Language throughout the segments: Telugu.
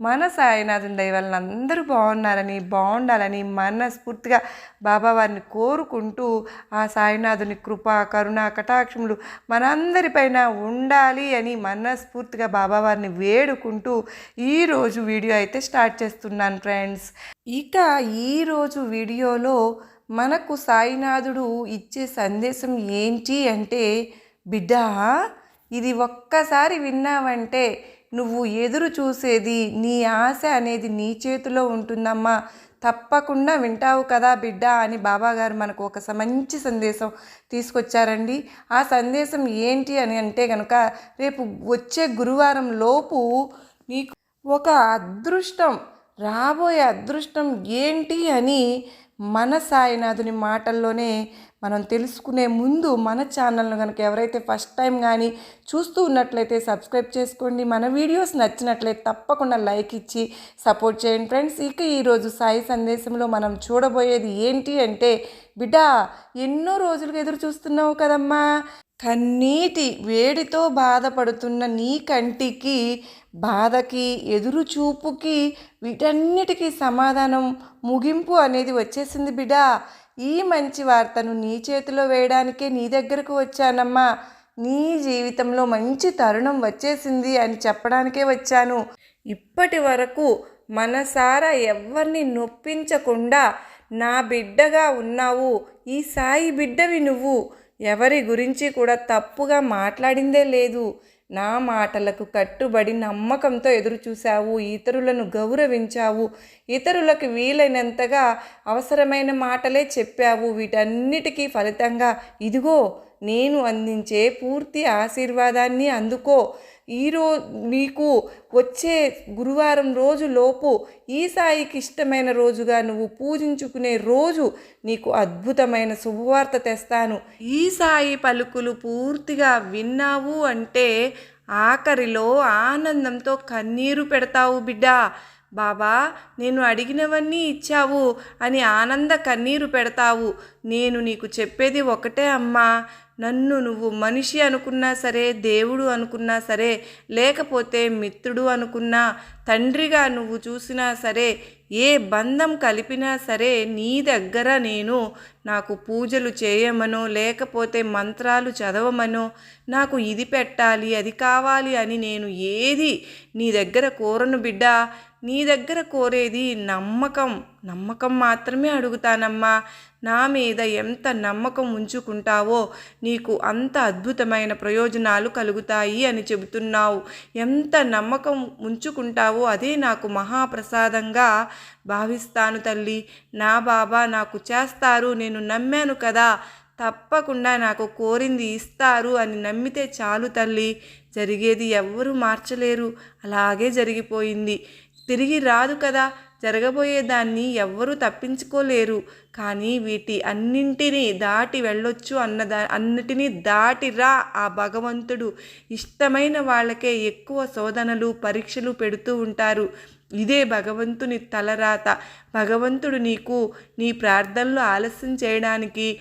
మన సాయినాథుని దయ వలన అందరూ బాగున్నారని బాగుండాలని మనస్ఫూర్తిగా బాబా వారిని కోరుకుంటూ ఆ సాయినాథుని కృప కరుణ కటాక్షములు మనందరిపైన ఉండాలి అని మనస్ఫూర్తిగా బాబా వారిని వేడుకుంటూ ఈరోజు వీడియో అయితే స్టార్ట్ చేస్తున్నాను ఫ్రెండ్స్. ఇక ఈరోజు వీడియోలో మనకు సాయినాథుడు ఇచ్చే సందేశం ఏంటి అంటే బిడ్డ ఇది ఒక్కసారి విన్నావంటే నువ్వు ఎదురు చూసేది నీ ఆశ అనేది నీ చేతిలో ఉంటుందమ్మా. తప్పకుండా వింటావు కదా బిడ్డ అని బాబాగారు మనకు ఒక మంచి సందేశం తీసుకొచ్చారండి. ఆ సందేశం ఏంటి అని అంటే కనుక రేపు వచ్చే గురువారం లోపు నీకు ఒక అదృష్టం రాబోయే అదృష్టం ఏంటి అని మన సాయినాథుని మాటల్లోనే మనం తెలుసుకునే ముందు మన ఛానల్ను కనుక ఎవరైతే ఫస్ట్ టైం కానీ చూస్తూ ఉన్నట్లయితే సబ్స్క్రైబ్ చేసుకోండి. మన వీడియోస్ నచ్చినట్లయితే తప్పకుండా లైక్ ఇచ్చి సపోర్ట్ చేయండి. ఫ్రెండ్స్ ఇక ఈరోజు సాయి సందేశంలో మనం చూడబోయేది ఏంటి అంటే బిడ్డ ఎన్నో రోజులుగా ఎదురు చూస్తున్నావు కదమ్మా. కన్నీటి వేడితో బాధపడుతున్న నీ కంటికి బాధకి ఎదురు చూపుకి వీటన్నిటికీ సమాధానం ముగింపు అనేది వచ్చేసింది బిడ్డ. ఈ మంచి వార్తను నీ చేతిలో వేయడానికే నీ దగ్గరకు వచ్చానమ్మా. నీ జీవితంలో మంచి తరుణం వచ్చేసింది అని చెప్పడానికే వచ్చాను. ఇప్పటి వరకు మనసారా ఎవరిని నొప్పించకుండా నా బిడ్డగా ఉన్నావు. ఈ సాయి బిడ్డవి నువ్వు. ఎవరి గురించి కూడా తప్పుగా మాట్లాడిందే లేదు. నా మాటలకు కట్టుబడి నమ్మకంతో ఎదురు చూశావు ఇతరులను గౌరవించావు ఇతరులకు వీలైనంతగా అవసరమైన మాటలే చెప్పావు. వీటన్నిటికీ ఫలితంగా ఇదిగో నేను అందించే పూర్తి ఆశీర్వాదాన్ని అందుకో. ఈరో నీకు వచ్చే గురువారం రోజు లోపు ఈ సాయికి ఇష్టమైన రోజుగా నువ్వు పూజించుకునే రోజు నీకు అద్భుతమైన శుభవార్త తెస్తాను. ఈ సాయి పలుకులు పూర్తిగా విన్నావు అంటే ఆఖరిలో ఆనందంతో కన్నీరు పెడతావు బిడ్డా. బాబా నేను అడిగినవన్నీ ఇచ్చావు అని ఆనంద కన్నీరు పెడతావు. నేను నీకు చెప్పేది ఒకటే అమ్మా. నన్ను నువ్వు మనిషి అనుకున్నా సరే దేవుడు అనుకున్నా సరే లేకపోతే మిత్రుడు అనుకున్నా తండ్రిగా నువ్వు చూసినా సరే ఏ బంధం కలిపినా సరే నీ దగ్గర నేను నాకు పూజలు చేయమనో లేకపోతే మంత్రాలు చదవమనో నాకు ఇది పెట్టాలి అది కావాలి అని నేను ఏది నీ దగ్గర కోరను బిడ్డ? నీ దగ్గర కోరేది నమ్మకం. నమ్మకం మాత్రమే అడుగుతానమ్మా. నా మీద ఎంత నమ్మకం ఉంచుకుంటావో నీకు అంత అద్భుతమైన ప్రయోజనాలు కలుగుతాయి అని చెబుతున్నావు. ఎంత నమ్మకం ఉంచుకుంటావో అదే నాకు మహాప్రసాదంగా భావిస్తాను తల్లి. నా బాబా నాకు చేస్తారు నేను నమ్మాను కదా. తప్పకుండా నాకు కోరింది ఇస్తారు అని నమ్మితే చాలు తల్లి. జరిగేది ఎవ్వరూ మార్చలేరు. అలాగే జరిగిపోయింది. తిరిగి రాదు కదా. జరగబోయేదాన్ని ఎవ్వరూ తప్పించుకోలేరు. కానీ వీటి అన్నింటినీ దాటి వెళ్ళొచ్చు అన్నదా అన్నిటినీ దాటిరా ఆ భగవంతుడు. ఇష్టమైన వాళ్ళకే ఎక్కువ శోధనలు పరీక్షలు పెడుతూ ఉంటారు. ఇదే భగవంతుని తలరాత. భగవంతుడు నీకు నీ ప్రార్థనలు ఆలస్యం చేయడానికి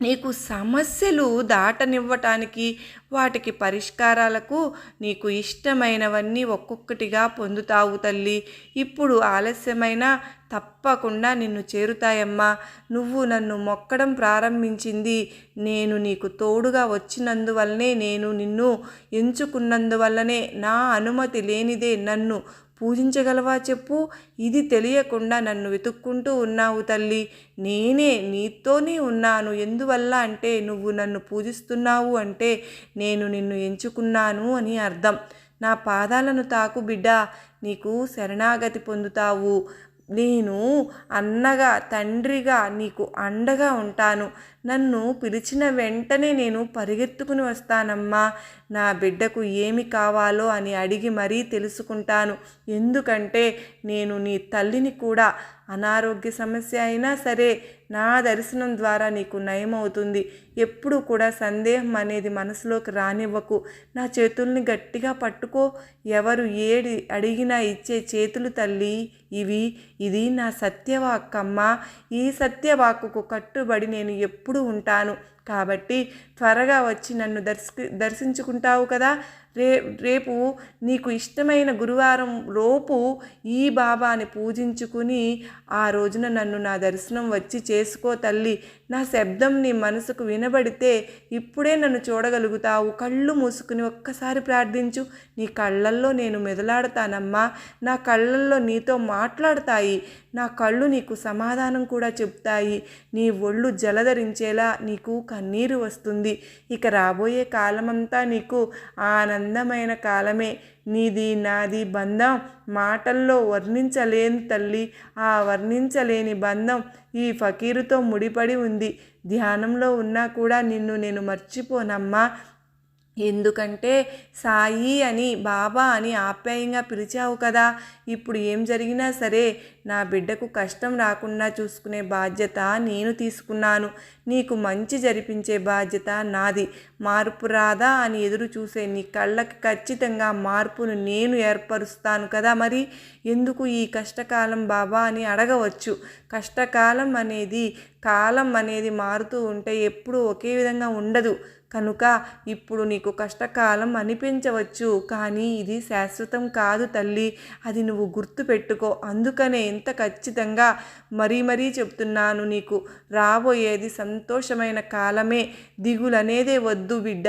నీకు సమస్యలు దాటనివ్వటానికి వాటికి పరిష్కారాలకు నీకు ఇష్టమైనవన్నీ ఒక్కొక్కటిగా పొందుతావు తల్లి. ఇప్పుడు ఆలస్యమైన తప్పకుండా నిన్ను చేరుతాయమ్మా. నువ్వు నన్ను మొక్కడం ప్రారంభించింది. నేను నీకు తోడుగా వచ్చినందువల్లనే నేను నిన్ను ఎంచుకున్నందువల్లనే నా అనుమతి లేనిదే నన్ను పూజించగలవా చెప్పు. ఇది తెలియకుండా నన్ను వెతుక్కుంటూ ఉన్నావు తల్లి. నేనే నీతోనే ఉన్నాను. ఎందువల్ల అంటే నువ్వు నన్ను పూజిస్తున్నావు అంటే నేను నిన్ను ఎంచుకున్నాను అని అర్థం. నా పాదాలను తాకు బిడ్డ. నీకు శరణాగతి పొందుతావు. నేను అన్నగా తండ్రిగా నీకు అండగా ఉంటాను. నన్ను పిలిచిన వెంటనే నేను పరిగెత్తుకుని వస్తానమ్మా. నా బిడ్డకు ఏమి కావాలో అని అడిగి మరీ తెలుసుకుంటాను. ఎందుకంటే నేను నీ తల్లిని కూడా అనారోగ్య సమస్య అయినా సరే నా దర్శనం ద్వారా నీకు నయమవుతుంది. ఎప్పుడు కూడా సందేహం అనేది మనసులోకి రానివ్వకు. నా చేతుల్ని గట్టిగా పట్టుకో. ఎవరు ఏడి అడిగినా ఇచ్చే చేతులు తల్లి ఇవి. ఇది నా సత్యవాక్కమ్మ ఈ సత్యవాక్కుకు కట్టుబడి నేను ఎప్పుడు ఎప్పుడూ ఉంటాను. కాబట్టి త్వరగా వచ్చి నన్ను దర్శి దర్శించుకుంటావు కదా. రే రేపు నీకు ఇష్టమైన గురువారం లోపు ఈ బాబాని పూజించుకుని ఆ రోజున నన్ను నా దర్శనం వచ్చి చేసుకో తల్లి. నా శబ్దం నీ మనసుకు వినబడితే ఇప్పుడే నన్ను చూడగలుగుతావు. కళ్ళు మూసుకుని ఒక్కసారి ప్రార్థించు. నీ కళ్ళల్లో నేను మెదలాడతానమ్మా. నా కళ్ళల్లో నీతో మాట్లాడతాయి. నా కళ్ళు నీకు సమాధానం కూడా చెప్తాయి. నీ ఒళ్ళు జలధరించేలా నీకు కన్నీరు వస్తుంది. ఇక రాబోయే కాలమంతా నీకు ఆనందమైన కాలమే. నీది నాది బంధం మాటల్లో వర్ణించలేని తల్లి ఆ వర్ణించలేని బంధం ఈ ఫకీరుతో ముడిపడి ఉంది. ధ్యానంలో ఉన్నా కూడా నిన్ను నేను మర్చిపోనమ్మా. ఎందుకంటే సాయి అని బాబా అని ఆప్యాయంగా పిలిచావు కదా. ఇప్పుడు ఏం జరిగినా సరే నా బిడ్డకు కష్టం రాకుండా చూసుకునే బాధ్యత నేను తీసుకున్నాను. నీకు మంచి జరిపించే బాధ్యత నాది. మార్పు రాదా అని ఎదురు చూసే నీ కళ్ళకి ఖచ్చితంగా మార్పును నేను ఏర్పరుస్తాను కదా మరి. ఎందుకు ఈ కష్టకాలం బాబా అని అడగవచ్చు. కష్టకాలం అనేది కాలం అనేది మారుతూ ఉంటే ఎప్పుడూ ఒకే విధంగా ఉండదు. కనుక ఇప్పుడు నీకు కష్టకాలం అనిపించవచ్చు కానీ ఇది శాశ్వతం కాదు తల్లి. అది నువ్వు గుర్తు పెట్టుకో. అందుకనే ఇంత ఖచ్చితంగా మరీ మరీ చెప్తున్నాను నీకు. రాబోయేది సంతోషమైన కాలమే. దిగులనేదే వద్దు బిడ్డ.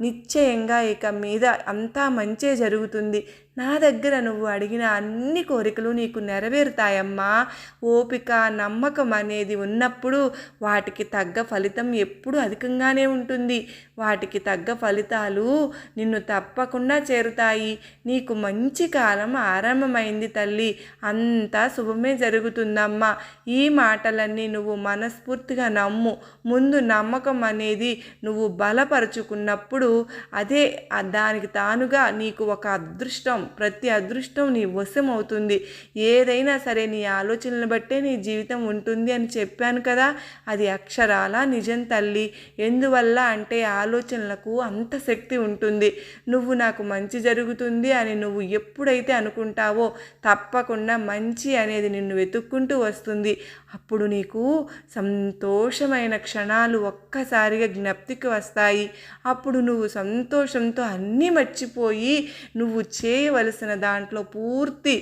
నిశ్చయంగా ఇక మీద అంతా మంచే జరుగుతుంది. నా దగ్గర నువ్వు అడిగిన అన్ని కోరికలు నీకు నెరవేరుతాయమ్మా. ఓపిక నమ్మకం అనేది ఉన్నప్పుడు వాటికి తగ్గ ఫలితం ఎప్పుడు అధికంగానే ఉంటుంది. వాటికి తగ్గ ఫలితాలు నిన్ను తప్పకుండా చేరుతాయి. నీకు మంచి కాలం ఆరంభమైంది తల్లి. అంతా శుభమే జరుగుతుందమ్మా. ఈ మాటలన్నీ నువ్వు మనస్ఫూర్తిగా నమ్ము. ముందు నమ్మకం అనేది నువ్వు బలపరుచుకున్నప్పుడు అదే దానికి తానుగా నీకు ఒక అదృష్టం ప్రతి అదృష్టం నీ వశం అవుతుంది. ఏదైనా సరే నీ ఆలోచనలు బట్టే నీ జీవితం ఉంటుంది అని చెప్పాను కదా. అది అక్షరాల? నిజం తల్లి. ఎందువల్ల అంటే ఆలోచనలకు అంత శక్తి ఉంటుంది. నువ్వు నాకు మంచి జరుగుతుంది అని నువ్వు ఎప్పుడైతే అనుకుంటావో తప్పకుండా మంచి అనేది నిన్ను వెతుక్కుంటూ వస్తుంది. అప్పుడు నీకు సంతోషమైన క్షణాలు ఒక్కసారిగా జ్ఞప్తికి వస్తాయి. అప్పుడు నువ్వు సంతోషంతో అన్నీ మర్చిపోయి నువ్వు చేయ చేయవలసిన దాంట్లో పూర్తి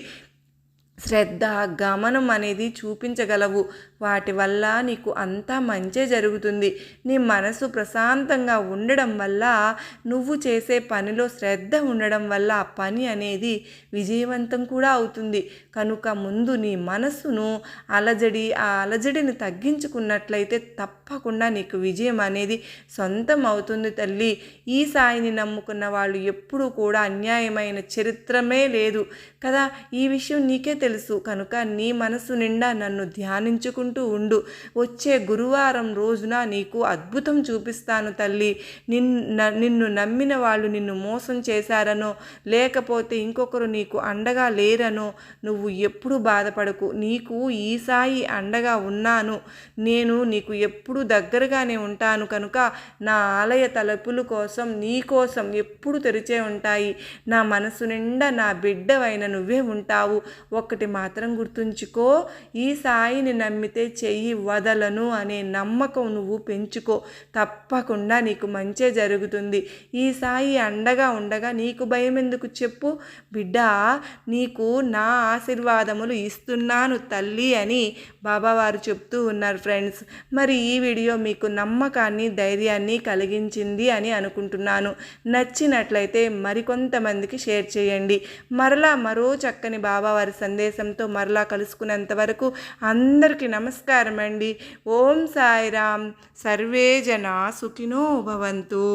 శ్రద్ధ గమనం అనేది చూపించగలవు. వాటి వల్ల నీకు అంతా మంచే జరుగుతుంది. నీ మనసు ప్రశాంతంగా ఉండడం వల్ల నువ్వు చేసే పనిలో శ్రద్ధ ఉండడం వల్ల ఆ పని అనేది విజయవంతం కూడా అవుతుంది. కనుక ముందు నీ మనస్సును అలజడి ఆ అలజడిని తగ్గించుకున్నట్లయితే తప్పకుండా నీకు విజయం అనేది సొంతం అవుతుంది తల్లి. ఈ సాయిని నమ్ముకున్న వాళ్ళు ఎప్పుడూ కూడా అన్యాయమైన చరిత్రమే లేదు కదా. ఈ విషయం నీకే తెలుసు. కనుక నీ మనసు నిండా నన్ను ధ్యానించుకుంటూ ఉండు. వచ్చే గురువారం రోజున నీకు అద్భుతం చూపిస్తాను తల్లి. నిన్ను నిన్ను నమ్మిన వాళ్ళు నిన్ను మోసం చేశారనో లేకపోతే ఇంకొకరు నీకు అండగా లేరనో నువ్వు ఎప్పుడు బాధపడకు. నీకు ఈ సాయి అండగా ఉన్నాను. నేను నీకు ఎప్పుడు దగ్గరగానే ఉంటాను కనుక నా ఆలయ తలుపుల కోసం నీ కోసం ఎప్పుడు తెరిచే ఉంటాయి. నా మనసు నిండా నా బిడ్డవైన నువ్వే ఉంటావు. ఒక్కటి మాత్రం గుర్తుంచుకో. ఈ సాయిని నమ్మితే చెయ్యి వదలను అనే నమ్మకం నువ్వు పెంచుకో. తప్పకుండా నీకు మంచే జరుగుతుంది. ఈ సాయి అండగా ఉండగా నీకు భయం ఎందుకు చెప్పు? బిడ్డ నీకు నా ఆశీర్వాదములు ఇస్తున్నాను తల్లి అని బాబావారు చెప్తూ ఉన్నారు ఫ్రెండ్స్. మరి ఈ వీడియో మీకు నమ్మకాన్ని ధైర్యాన్ని కలిగించింది అని అనుకుంటున్నాను. నచ్చినట్లయితే మరికొంతమందికి షేర్ చేయండి. మరలా మరో చక్కని బాబావారి సందేశంతో మరలా కలుసుకునేంత వరకు అందరికీ నమస్కారం అండి ఓం సాయిరామ్. సర్వే జన సుఖినో భవంతు.